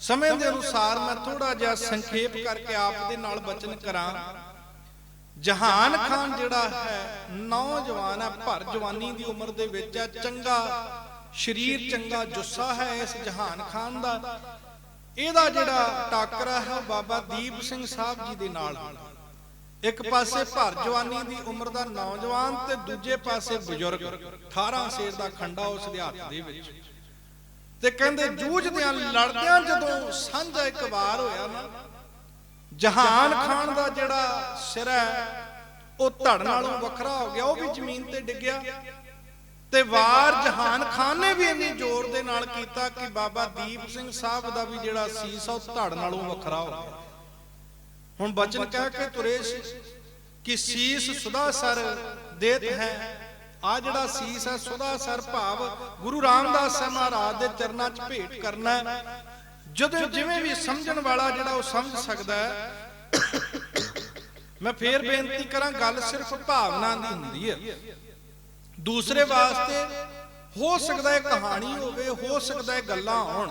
ਸਮੇਂ ਦੇ ਅਨੁਸਾਰ ਮੈਂ ਥੋੜਾ ਜਿਹਾ ਸੰਖੇਪ ਕਰਕੇ ਆਪ ਦੇ ਨਾਲ ਬਚਨ ਕਰਾਂ। ਜਹਾਨ ਖਾਨ ਜਿਹੜਾ ਹੈ, ਨੌਜਵਾਨ ਹੈ ਭਰ ਜਵਾਨੀ ਦੀ ਉਮਰ ਦੇ ਵਿੱਚ ਹੈ, ਚੰਗਾ, ਸਰੀਰ ਚੰਗਾ, ਜੁੱਸਾ ਹੈ ਇਸ ਜਹਾਨ ਖਾਨ ਦਾ। ਇਹਦਾ ਜਿਹੜਾ ਟਾਕਰਾ ਹੈ ਬਾਬਾ ਦੀਪ ਸਿੰਘ ਸਾਹਿਬ ਜੀ ਦੇ ਨਾਲ। ਇੱਕ ਪਾਸੇ ਭਰ ਜਵਾਨੀ ਦੀ ਉਮਰ ਦਾ ਨੌਜਵਾਨ ਤੇ ਦੂਜੇ ਪਾਸੇ ਬਜ਼ੁਰਗ 18 ਸੇਰ ਦਾ ਖੰਡਾ ਉਸ ਦੇ ਹੱਥ ਦੇ ਵਿੱਚ। ਤੇ ਕਹਿੰਦੇ ਜੂਝਦਿਆਂ ਲੜਦਿਆਂ ਜਦੋਂ ਸਾਂਝਾ ਇੱਕ ਵਾਰ ਹੋਇਆ ਨਾ, ਜਹਾਨ ਖਾਨ ਦਾ ਜਿਹੜਾ ਸਿਰ ਹੈ, ਉਹ ਧੜ ਨਾਲੋਂ ਵੱਖਰਾ ਹੋ ਗਿਆ, ਉਹ ਵੀ ਜ਼ਮੀਨ ਤੇ ਡਿੱਗਿਆ। ਤੇ ਵਾਰ ਜਹਾਨ ਖਾਨ ਨੇ ਵੀ ਇੰਨੀ ਜ਼ੋਰ ਦੇ ਨਾਲ ਕੀਤਾ ਕਿ ਬਾਬਾ ਦੀਪ ਸਿੰਘ ਸਾਹਿਬ ਦਾ ਵੀ ਜਿਹੜਾ ਸੀਸ ਆ, ਉਹ ਧੜ ਨਾਲੋਂ ਵੱਖਰਾ ਹੋ ਗਿਆ। ਹੁਣ ਬਚਨ ਕਹਿ ਕੇ ਤੁਰੇ ਸੀ ਕਿ ਸੀਸ ਸੁਦਾ ਸਰ ਦੇਤ ਹੈ ਆ ਜਿਹੜਾ ਸੀਸ ਹੈ, ਸੁਦਾ ਸਰ ਭਾਵ ਗੁਰੂ ਰਾਮਦਾਸ ਸਾਹਿਬ ਮਹਾਰਾਜ ਦੇ ਚਰਨਾਂ 'ਚ ਭੇਟ ਕਰਨਾ ਜਦੋਂ ਜਿਵੇਂ ਵੀ ਸਮਝਣ ਵਾਲਾ ਜਿਹੜਾ ਉਹ ਸਮਝ ਸਕਦਾ ਹੈ। ਮੈਂ ਫੇਰ ਬੇਨਤੀ ਕਰਾਂ, ਗੱਲ ਸਿਰਫ ਭਾਵਨਾ ਦੀ ਹੁੰਦੀ ਹੈ। ਦੂਸਰੇ ਵਾਸਤੇ ਹੋ ਸਕਦਾ ਹੈ ਕਹਾਣੀ ਹੋਵੇ, ਹੋ ਸਕਦਾ ਹੈ ਗੱਲਾਂ ਹੋਣ।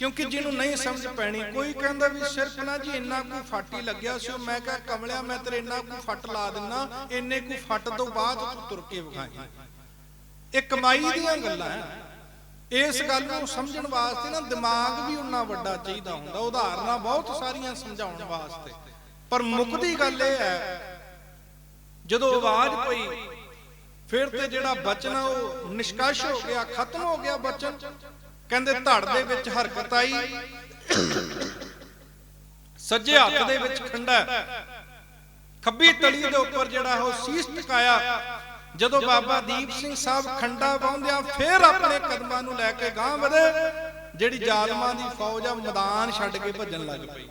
ਕਿਉਂਕਿ ਜਿਹਨੂੰ ਨਹੀਂ ਸਮਝ ਪੈਣੀ ਕੋਈ ਕਹਿੰਦਾ ਵੀ ਸਿਰਫ ਨਾ ਜੀ ਇੰਨਾ ਕੁ ਫੱਟ ਹੀ ਲੱਗਿਆ ਸੀ ਉਹ ਮੈਂ ਕਿਹਾ ਕਮਲਿਆ ਮੈਂ ਤੇਰੇ ਇੰਨਾ ਕੁ ਫੱਟ ਲਾ ਦਿੰਨਾ ਇੰਨੇ ਕੁ ਫੱਟ ਤੋਂ ਬਾਅਦ ਤੂੰ ਤੁਰ ਕੇ ਵਿਖਾਈ। ਇਹ ਕਮਾਈ ਦੀਆਂ ਗੱਲਾਂ ਇਸ ਗੱਲ ਨੂੰ ਸਮਝਣ ਵਾਸਤੇ ਨਾ ਦਿਮਾਗ ਵੀ ਉਨਾ ਵੱਡਾ ਚਾਹੀਦਾ ਹੁੰਦਾ ਉਦਾਹਰਨਾਂ ਬਹੁਤ ਸਾਰੀਆਂ ਸਮਝਾਉਣ ਵਾਸਤੇ। ਪਰ ਮੁੱਕਦੀ ਗੱਲ ਇਹ ਹੈ ਜਦੋਂ ਆਵਾਜ਼ ਪਈ ਫਿਰ ਤੇ ਜਿਹੜਾ ਬਚਨ ਉਹ ਨਿਸ਼ਕਸ਼ ਹੋ ਗਿਆ ਖਤਮ ਹੋ ਗਿਆ ਬਚਨ। ਕਹਿੰਦੇ ਧੜ ਦੇ ਵਿੱਚ ਹਰਕਤ ਆਈ ਸੱਜੇ ਹੱਥ ਦੇ ਵਿੱਚ ਖੰਡਾ। ਖੱਬੀ ਤਲੀ ਦੇ ਉੱਪਰ ਜਿਹੜਾ ਉਹ ਸੀਸ ਟਿਕਾਇਆ ਜਦੋਂ ਬਾਬਾ ਦੀਪ ਸਿੰਘ ਸਾਹਿਬ ਖੰਡਾ ਪਾਉਂਦਿਆਂ ਫੇਰ ਆਪਣੇ ਕਦਮਾਂ ਨੂੰ ਲੈ ਕੇ ਗਾਂਹ ਵਧੇ ਜਿਹੜੀ ਜ਼ਾਲਮਾਂ ਦੀ ਫੌਜ ਆ ਮੈਦਾਨ ਛੱਡ ਕੇ ਭੱਜਣ ਲੱਗ ਪਈ।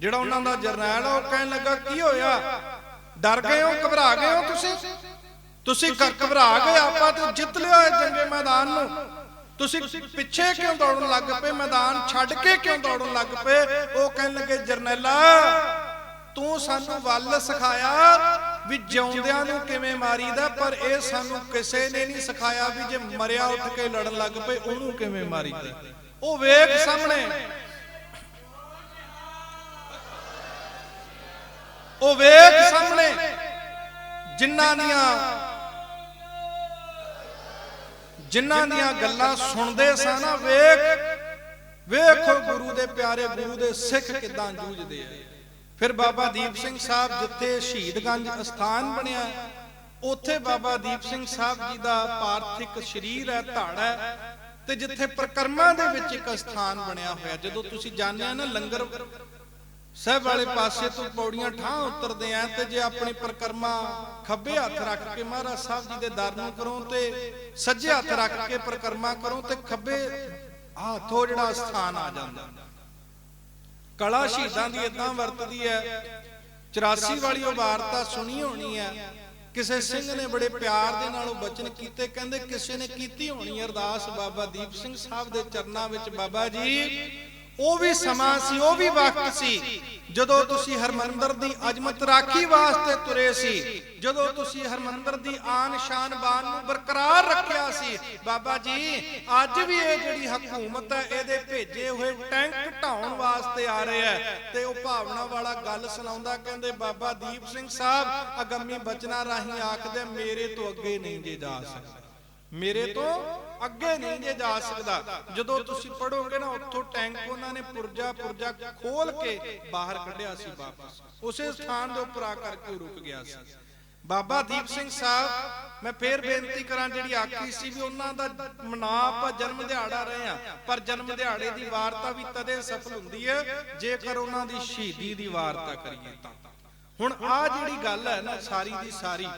ਜਿਹੜਾ ਉਹਨਾਂ ਦਾ ਜਰਨੈਲ ਆ ਉਹ ਕਹਿਣ ਲੱਗਾ ਕੀ ਹੋਇਆ? ਡਰ ਗਏ ਹੋ? ਘਬਰਾ ਗਏ ਹੋ ਤੁਸੀਂ? ਤੁਸੀਂ? ਘਬਰਾ ਗਏ ਆਪਾਂ ਤੇ ਜਿੱਤ ਲਿਆ ਇਹ ਜੰਗੇ ਮੈਦਾਨ ਨੂੰ। ਤੁਸੀਂ ਪਿੱਛੇ ਕਿਉਂ ਦੌੜਨ ਲੱਗ ਪਏ? ਮੈਦਾਨ ਛੱਡ ਕੇ ਕਿਉਂ ਦੌੜਨ ਲੱਗ ਪਏ? ਉਹ ਕਹਿਣ ਲੱਗੇ, ਜਰਨੈਲਾ, ਤੂੰ ਸਾਨੂੰ ਵੱਲ ਸਿਖਾਇਆ ਵੀ ਜਿਉਂਦਿਆਂ ਨੂੰ ਕਿਵੇਂ ਮਾਰੀਦਾ, ਪਰ ਇਹ ਸਾਨੂੰ ਕਿਸੇ ਨੇ ਨਹੀਂ ਸਿਖਾਇਆ ਵੀ ਜੇ ਮਰਿਆ ਉੱਠ ਕੇ ਲੜਨ ਲੱਗ ਪਏ, ਉਹਨੂੰ ਕਿਵੇਂ ਮਾਰੀਦਾ? ਉਹ ਵੇਖ ਸਾਹਮਣੇ। ਉਹ ਵੇਖ ਸਾਹਮਣੇ। ਜਿਨ੍ਹਾਂ ਦੀਆਂ ਜਿਨ੍ਹਾਂ ਦੀਆਂ ਗੱਲਾਂ ਸੁਣਦੇ ਸਾਂ ਨਾ, ਵੇਖ, ਵੇਖੋ ਗੁਰੂ ਦੇ ਪਿਆਰੇ, ਗੁਰੂ ਦੇ ਸਿੱਖ ਕਿਦਾਂ ਜੂਝਦੇ ਆ। ਫਿਰ ਬਾਬਾ ਦੀਪ ਸਿੰਘ ਸਾਹਿਬ ਜਿੱਥੇ ਸ਼ਹੀਦਗੰਜ ਅਸਥਾਨ ਬਣਿਆ, ਉੱਥੇ ਬਾਬਾ ਦੀਪ ਸਿੰਘ ਸਾਹਿਬ ਜੀ ਦਾ ਪਾਰਥਿਕ ਸਰੀਰ ਹੈ, ਧੜ ਹੈ, ਤੇ ਜਿੱਥੇ ਪ੍ਰਕਰਮਾਂ ਦੇ ਵਿੱਚ ਇੱਕ ਅਸਥਾਨ ਬਣਿਆ ਹੋਇਆ। ਜਦੋਂ ਤੁਸੀਂ ਜਾਣਦੇ ਆ ਨਾ, ਲੰਗਰ ਸਾਹਿਬ ਵਾਲੇ ਪਾਸੇ ਤੋਂ ਪੌੜੀਆਂ ਠਾਂ ਉਤਰਦੇ ਆ ਤੇ ਜੇ ਆਪਣੀ ਪ੍ਰਕਰਮਾ ਖੱਬੇ ਹੱਥ ਰੱਖ ਕੇ ਮਹਾਰਾਜ ਸਾਹਿਬ ਜੀ ਦੇ ਦਰ ਨੂੰ ਕਰੋ ਤੇ ਸੱਜੇ ਹੱਥ ਰੱਖ ਕੇ ਪ੍ਰਕਰਮਾ ਕਰੋ ਤੇ ਖੱਬੇ ਹੱਥੋਂ ਜਿਹੜਾ ਸਥਾਨ ਆ ਜਾਂਦਾ। ਕਲਾ ਸ਼ਹੀਦਾਂ ਦੀ ਇਦਾਂ ਵਰਤਦੀ ਹੈ 84 ਵਾਲੀ ਉਹ ਵਾਰਤਾ ਸੁਣੀ ਹੋਣੀ ਹੈ ਕਿਸੇ ਸਿੰਘ ਨੇ ਬੜੇ ਪਿਆਰ ਦੇ ਨਾਲ ਉਹ ਬਚਨ ਕੀਤੇ, ਕਹਿੰਦੇ ਕਿਸੇ ਨੇ ਕੀਤੀ ਹੋਣੀ ਅਰਦਾਸ ਬਾਬਾ ਦੀਪ ਸਿੰਘ ਸਾਹਿਬ ਦੇ ਚਰਨਾਂ ਵਿੱਚ ਬਾਬਾ ਜੀ ਉਹ ਵੀ ਸਮਾਂ ਸੀ, ਉਹ ਵੀ ਵਕਤ ਸੀ। ਜਦੋਂ ਤੁਸੀਂ ਹਰਮੰਦਰ ਦੀ ਅਜਮਤ ਰਾਖੀ ਵਾਸਤੇ ਤੁਰੇ ਸੀ, ਜਦੋਂ ਤੁਸੀਂ ਹਰਮੰਦਰ ਦੀ ਆਨ ਸ਼ਾਨ ਬਾਨ ਨੂੰ ਬਰਕਰਾਰ ਰੱਖਿਆ ਸੀ, ਬਾਬਾ ਜੀ, ਅੱਜ ਵੀ ਇਹ ਜਿਹੜੀ ਹਕੂਮਤ ਹੈ, ਇਹਦੇ ਭੇਜੇ ਹੋਏ ਟੈਂਕ ਢਾਉਣ ਵਾਸਤੇ ਆ ਰਹੇ ਹੈ। ਤੇ ਉਹ ਭਾਵਨਾ ਵਾਲਾ ਗੱਲ ਸੁਣਾਉਂਦਾ ਕਹਿੰਦੇ, ਬਾਬਾ ਦੀਪ ਸਿੰਘ ਸਾਹਿਬ, ਅਗੰਮੀ ਬਚਨਾਂ ਰਾਹੀਂ ਆਖਦੇ, ਮੇਰੇ ਤੋਂ ਅੱਗੇ ਨਹੀਂ ਜੇ ਜਾ ਸਕਦਾ। ਮੇਰੇ ਤੋਂ ਅੱਗੇ ਨਹੀਂ ਜੇ ਜਾ ਸਕਦਾ। ਜਦੋਂ ਤੁਸੀਂ ਪੜੋਗੇ ਨਾ ਉੱਥੋਂ ਟੈਂਕ ਉਹਨਾਂ ਨੇ ਪੁਰਜਾ ਪੁਰਜਾ ਖੋਲ ਕੇ ਬਾਹਰ ਕੱਢਿਆ ਸੀ ਵਾਪਸ। ਉਸੇ ਸਥਾਨ ਦੇ ਉੱਪਰ ਆ ਕਰਕੇ ਰੁਕ ਗਿਆ ਸੀ। ਬਾਬਾ ਦੀਪ ਸਿੰਘ ਸਾਹਿਬ ਮੈਂ ਫੇਰ ਬੇਨਤੀ ਕਰਾਂ ਜਿਹੜੀ ਆਖੀ ਸੀ ਵੀ ਉਹਨਾਂ ਦਾ ਮਨਾ ਆਪਾਂ ਜਨਮ ਦਿਹਾੜਾ ਰਹੇ ਆ। ਪਰ ਜਨਮ ਦਿਹਾੜੇ ਦੀ ਵਾਰਤਾ ਵੀ ਤਦੇ ਸਫਲ ਹੁੰਦੀ ਹੈ ਜੇਕਰ ਉਹਨਾਂ ਦੀ ਸ਼ਹੀਦੀ ਦੀ ਵਾਰਤਾ ਕਰੀਏ ਤਾਂ। ਹੁਣ ਆ ਜਿਹੜੀ ਗੱਲ ਹੈ ਨਾ ਸਾਰੀ ਦੀ ਸਾਰੀ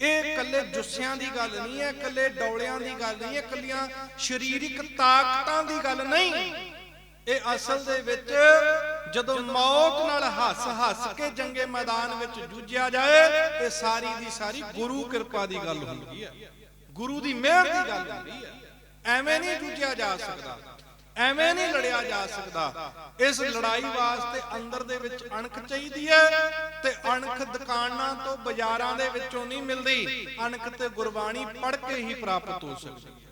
ਇਹ ਇਕੱਲੇ ਜੁੱਸਿਆਂ ਦੀ ਗੱਲ ਨਹੀਂ ਹੈ, ਇਕੱਲੇ ਡੌਲਿਆਂ ਦੀ ਗੱਲ ਨਹੀਂ ਹੈ, ਇਕੱਲੀਆਂ ਸਰੀਰਕ ਤਾਕਤਾਂ ਦੀ ਗੱਲ ਨਹੀਂ। ਇਹ ਅਸਲ ਦੇ ਵਿੱਚ ਜਦੋਂ ਮੌਤ ਨਾਲ ਹੱਸ ਹੱਸ ਕੇ ਜੰਗੇ ਮੈਦਾਨ ਵਿੱਚ ਜੂਝਿਆ ਜਾਏ, ਇਹ ਸਾਰੀ ਦੀ ਸਾਰੀ ਗੁਰੂ ਕਿਰਪਾ ਦੀ ਗੱਲ ਹੁੰਦੀ ਹੈ। ਗੁਰੂ ਦੀ ਮਿਹਰ ਦੀ ਗੱਲ ਹੁੰਦੀ ਹੈ। ਐਵੇਂ ਨਹੀਂ ਜੂਝਿਆ ਜਾ ਸਕਦਾ, ਐਵੇਂ ਨਹੀਂ ਲੜਿਆ ਜਾ ਸਕਦਾ। ਇਸ ਲੜਾਈ ਵਾਸਤੇ ਅੰਦਰ ਦੇ ਵਿੱਚ ਅਣਖ ਚਾਹੀਦੀ ਹੈ ਅਣਖ ਦੁਕਾਨਾਂ ਤੋਂ ਬਾਜ਼ਾਰਾਂ ਦੇ ਵਿੱਚੋਂ ਨਹੀਂ ਮਿਲਦੀ। ਅਣਖ ਤੇ ਗੁਰਬਾਣੀ ਪੜ੍ਹ ਕੇ ਹੀ ਪ੍ਰਾਪਤ ਹੋ ਸਕਦੀ ਹੈ।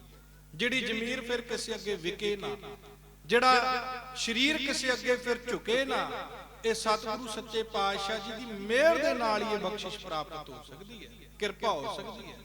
ਜਿਹੜੀ ਜ਼ਮੀਰ ਫਿਰ ਕਿਸੇ ਅੱਗੇ ਵਿਕੇ ਨਾ, ਜਿਹੜਾ ਸਰੀਰ ਕਿਸੇ ਅੱਗੇ ਫਿਰ ਝੁਕੇ ਨਾ, ਇਹ ਸਤਿਗੁਰੂ ਸੱਚੇ ਪਾਤਸ਼ਾਹ ਜੀ ਦੀ ਮਿਹਰ ਦੇ ਨਾਲ ਹੀ ਇਹ ਬਖਸ਼ਿਸ਼ ਪ੍ਰਾਪਤ ਹੋ ਸਕਦੀ ਹੈ। ਕਿਰਪਾ ਹੋ ਸਕਦੀ ਹੈ।